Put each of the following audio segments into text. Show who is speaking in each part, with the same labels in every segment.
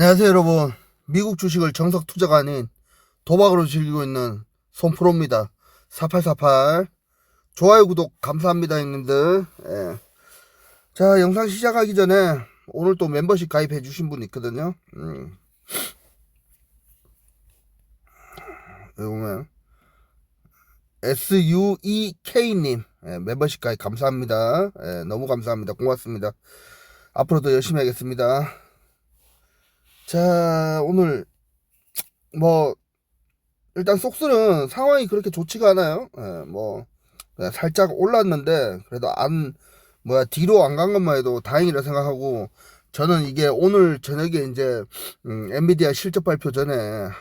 Speaker 1: 안녕하세요 여러분. 미국 주식을 정석 투자가 아닌 도박으로 즐기고 있는 손프로입니다. 4848 좋아요 구독 감사합니다 형님들. 예. 자 영상 시작하기 전에 오늘 또 멤버십 가입해 주신 분 있거든요. 음. 여기 보면 SUEK님. 예, 멤버십 가입 감사합니다. 예, 너무 감사합니다. 고맙습니다. 앞으로도 열심히 하겠습니다 자, 오늘, 뭐, 일단 속수는 상황이 그렇게 좋지가 않아요. 예, 뭐, 그냥 살짝 올랐는데, 그래도 안, 뭐야, 뒤로 안 간 것만 해도 다행이라 생각하고, 저는 이게 오늘 저녁에 이제, 음, 엔비디아 실적 발표 전에,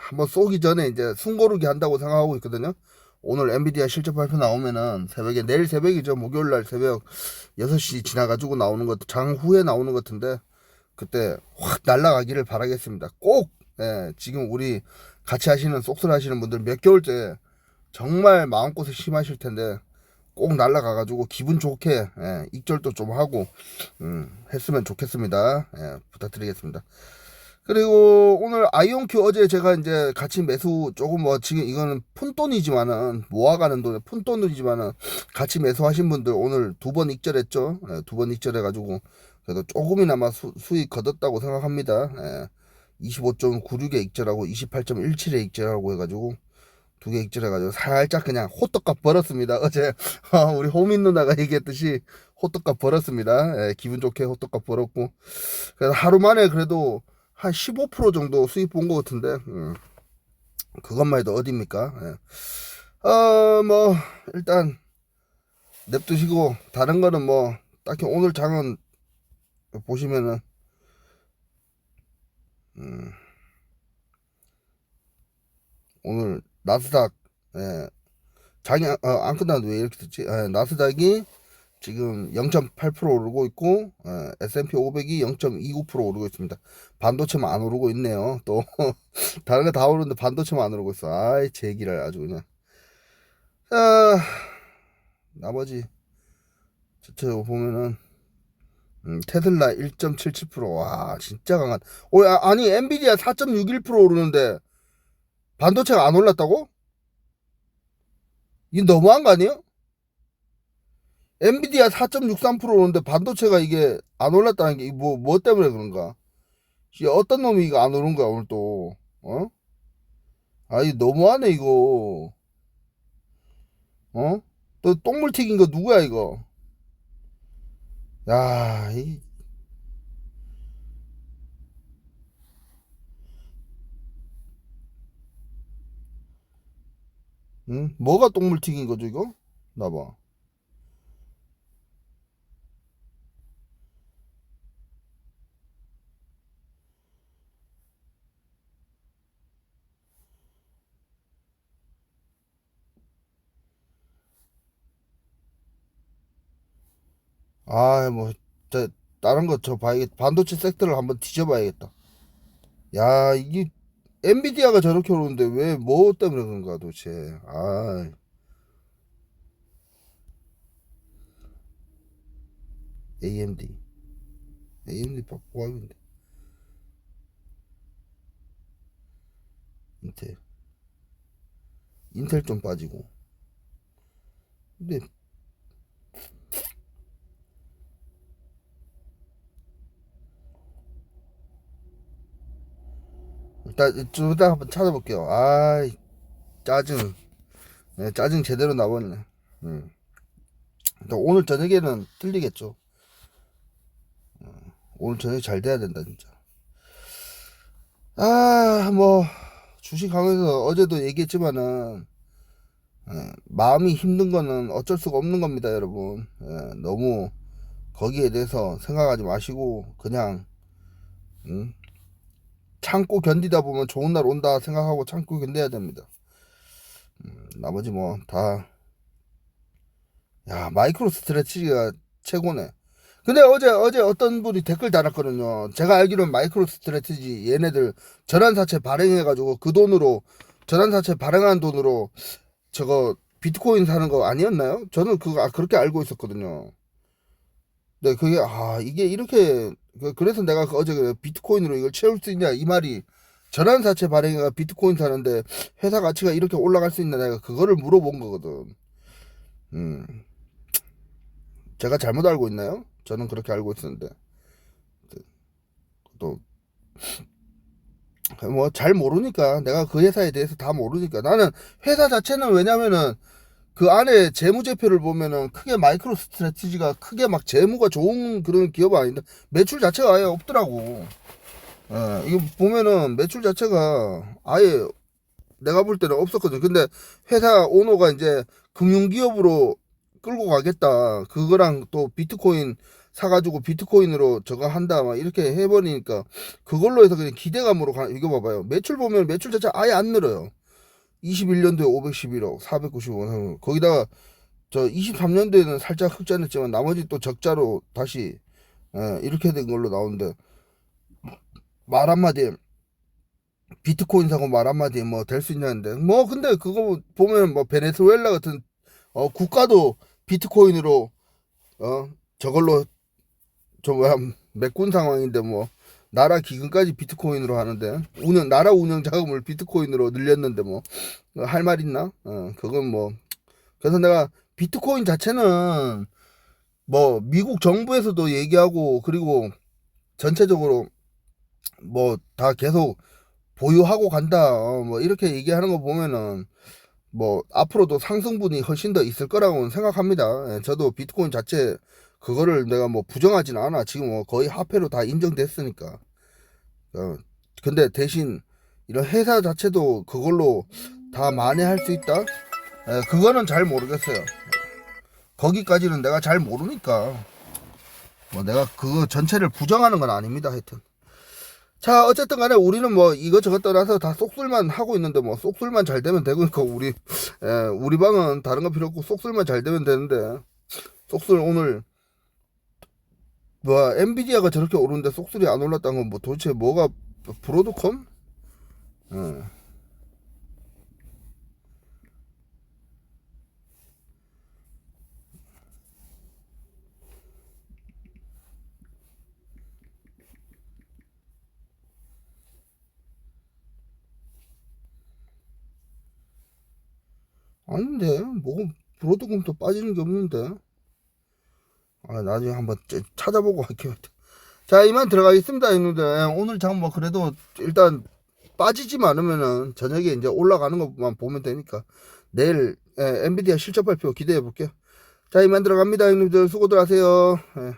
Speaker 1: 한번 쏘기 전에 이제 숨고르기 한다고 생각하고 있거든요. 오늘 엔비디아 실적 발표 나오면은 새벽에, 내일 새벽이죠. 목요일 날 새벽 6시 지나가지고 나오는 것, 장 후에 나오는 것 같은데, 그때 확 날아가기를 바라겠습니다. 꼭 예, 지금 우리 같이 하시는 쏙쏠 하시는 분들 몇 개월째 정말 마음고생 심하실 텐데 꼭 날아가가지고 기분 좋게 예, 익절도 좀 하고 음, 했으면 좋겠습니다. 예, 부탁드리겠습니다. 그리고 오늘 아이온큐 어제 제가 이제 같이 매수 조금 뭐 지금 이거는 푼돈이지만은 모아가는 돈에 푼돈이지만은 같이 매수하신 분들 오늘 두 번 익절했죠. 예, 두번 익절해가지고 그래도 조금이나마 수, 수익 거뒀다고 생각합니다. 예. 25.96에 익절하고 28.17에 익절하고 해가지고 두 개 익절해가지고 살짝 그냥 호떡값 벌었습니다. 어제 어, 우리 호민 누나가 얘기했듯이 호떡값 벌었습니다. 예, 기분 좋게 호떡값 벌었고 그래서 하루 만에 그래도 한 15% 정도 수익 본것 같은데 음, 그것만 해도 어딥니까? 예. 어뭐 일단 냅두시고 다른 거는 뭐 딱히 오늘 장은 보시면은 음, 오늘 나스닥 예, 장이 어, 안 끝났는데 왜 이렇게 됐지? 예, 나스닥이 지금 0.8% 오르고 있고 예, S&P 500이 0.29% 오르고 있습니다. 반도체만 안 오르고 있네요. 또 다른 거 다 오르는데 반도체만 안 오르고 있어. 아이 제기를 아주 그냥. 자 나머지 저쪽 보면은 음, 테슬라 1.77%. 와, 진짜 강한. 오, 아, 아니, 엔비디아 4.61% 오르는데 반도체가 안 올랐다고? 이게 너무한 거 아니에요? 엔비디아 4.63% 오르는데 반도체가 이게 안 올랐다는 게 뭐, 뭐 때문에 그런가? 어떤 놈이 이거 안 오른 거야, 오늘 또. 어? 아이, 너무하네, 이거. 어? 또 똥물 튀긴 거 누구야, 이거? 야, 이 응? 뭐가 똥물 튀긴 거죠, 이거? 나봐. 아, 뭐, 저, 다른 거 저 봐야겠다. 반도체 섹터를 한번 뒤져봐야겠다. 야, 이게, 엔비디아가 저렇게 오르는데 왜, 뭐 때문에 그런가 도대체. 아, AMD. AMD 보합인데. 인텔. 인텔 좀 빠지고. 근데 일단 좀 이따 한번 찾아볼게요. 아 짜증. 네, 짜증 제대로 나버리네. 음. 오늘 저녁에는 틀리겠죠. 어, 오늘 저녁 잘 돼야 된다 진짜. 아 뭐 주식하면서 어제도 얘기했지만은 예, 마음이 힘든 거는 어쩔 수가 없는 겁니다, 여러분. 예, 너무 거기에 대해서 생각하지 마시고 그냥 음, 참고 견디다 보면 좋은 날 온다 생각하고 참고 견뎌야 됩니다. 음, 나머지 뭐 다 야 마이크로 스트레치가 최고네. 근데 어제 어제 어떤 분이 댓글 달았거든요. 제가 알기로는 마이크로 스트레티지 얘네들 전환사채 발행해 가지고 그 돈으로 전환사채 발행한 돈으로 저거 비트코인 사는 거 아니었나요? 저는 그거 아, 그렇게 알고 있었거든요. 네, 그게, 아, 이게 이렇게, 그- 그래서 내가 그 어제 그 비트코인으로 이걸 채울 수 있냐, 이 말이, 전환사채 발행해가 비트코인 사는데 회사 가치가 이렇게 올라갈 수 있나, 내가 그거를 물어본 거거든. 음. 제가 잘못 알고 있나요? 저는 그렇게 알고 있었는데. 또, 뭐, 잘 모르니까. 내가 그 회사에 대해서 다 모르니까. 나는 회사 자체는 왜냐면은, 그 안에 재무제표를 보면은 크게 마이크로 스트래티지가 크게 막 재무가 좋은 그런 기업 아닌데 매출 자체가 아예 없더라고. 예, 이거 보면은 매출 자체가 아예 내가 볼 때는 없었거든. 근데 회사 오너가 이제 금융기업으로 끌고 가겠다. 그거랑 또 비트코인 사가지고 비트코인으로 저거 한다. 막 이렇게 해버리니까 그걸로 해서 그냥 기대감으로 가, 이거 봐봐요. 매출 보면 매출 자체 아예 안 늘어요. 21년도에 511억, 495억. 거기다가 저 23년도에는 살짝 흑자냈지만 나머지 또 적자로 다시 예, 이렇게 된 걸로 나오는데 말 한마디 비트코인 사고 말 한마디 뭐 될 수 있냐는데 뭐 근데 그거 보면 뭐 베네수엘라 같은 어 국가도 비트코인으로 어 저걸로 저 뭐야 메꾼 상황인데 뭐 나라 기금까지 비트코인으로 하는데 운영 나라 운영 자금을 비트코인으로 늘렸는데 뭐 할 말 있나? 어 그건 뭐 그래서 내가 비트코인 자체는 뭐 미국 정부에서도 얘기하고 그리고 전체적으로 뭐 다 계속 보유하고 간다 어, 뭐 이렇게 얘기하는 거 보면은 뭐 앞으로도 상승분이 훨씬 더 있을 거라고 생각합니다. 예, 저도 비트코인 자체 그거를 내가 뭐 부정하진 않아. 지금 뭐 거의 화폐로 다 인정됐으니까. 어, 근데 대신 이런 회사 자체도 그걸로 다 만회할 수 있다? 예, 그거는 잘 모르겠어요. 거기까지는 내가 잘 모르니까. 뭐 내가 그거 전체를 부정하는 건 아닙니다. 하여튼. 자, 어쨌든 간에 우리는 뭐 이것저것 떠나서 다 쏙술만 하고 있는데 뭐 쏙술만 잘 되면 되고니까 우리 예, 우리 방은 다른 거 필요 없고 쏙술만 잘 되면 되는데 쏙술 오늘 뭐 엔비디아가 저렇게 오르는데 쏙술이 안 올랐다는 건 뭐 도대체 뭐가 브로드컴? 예. 아닌데 뭐 브로드컴도 빠지는 게 없는데 아 나중에 한번 짜- 찾아보고 할게요. 자 이만 들어가겠습니다 형님들. 예, 오늘 장 뭐 그래도 일단 빠지지만 않으면은 저녁에 이제 올라가는 것만 보면 되니까 내일 예, 엔비디아 실적 발표 기대해 볼게요. 자 이만 들어갑니다 형님들. 수고들 하세요. 예.